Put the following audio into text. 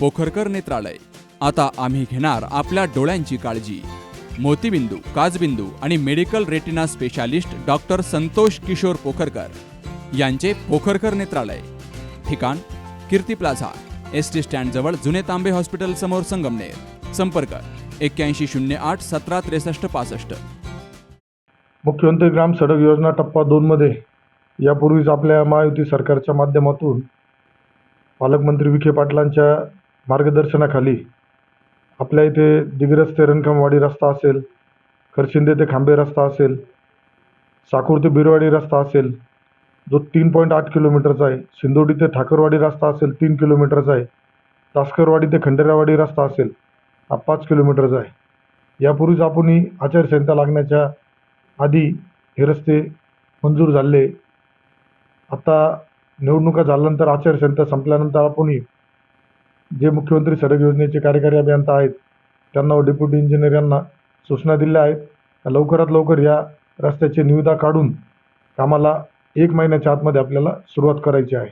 पोखरकर नेत्रालय. आता आम्ही घेणार आपल्या डोळ्यांची काळजी. मोतीबिंदू काजबिंदू आणि medical retina specialist doctor Santosh Kishor Pokharkar यांचे पोखरकर नेत्रालय. ठिकाण कीर्ती प्लाझा एस टी स्टँडजवळ जुने तांबे हॉस्पिटल समोर संगमनेर. संपर्क एक्क्याऐंशी शून्य आठ सतरा त्रेसष्ट पासष्ट. मुख्यमंत्री ग्राम सडक योजना टप्पा दोनमध्ये यापूर्वीच आपल्या महायुती सरकारच्या माध्यमातून पालकमंत्री विखे पाटलांच्या मार्गदर्शनाखाली आपल्या इथे दिग्रस ते रणकमवाडी रस्ता असेल खरशिंदे ते खांबे रस्ता असेल साकूर ते बिरवाडी रस्ता असेल जो तीन पॉईंट आठ किलोमीटरचा आहे सिंदोडी ते ठाकरवाडी रस्ता असेल तीन किलोमीटरचा आहे तासकरवाडी ते खंडेरावाडी रस्ता असेल हा पाच किलोमीटरचा आहे. यापूर्वीच आपण ही आचारसंहिता लागण्याच्या आधी हे रस्ते मंजूर झाले. आता निवडणुका झाल्यानंतर आचारसंहिता संपल्यानंतर आपणही जे मुख्यमंत्री सडक योजनेचे कार्यकारी अभियंता आहेत त्यांना व डेप्युटी इंजिनियर यांना सूचना दिल्या आहेत. लवकरात लवकर या रस्त्याची निविदा काढून कामाला एक महिन्याच्या आतमध्ये आपल्याला सुरुवात करायची आहे.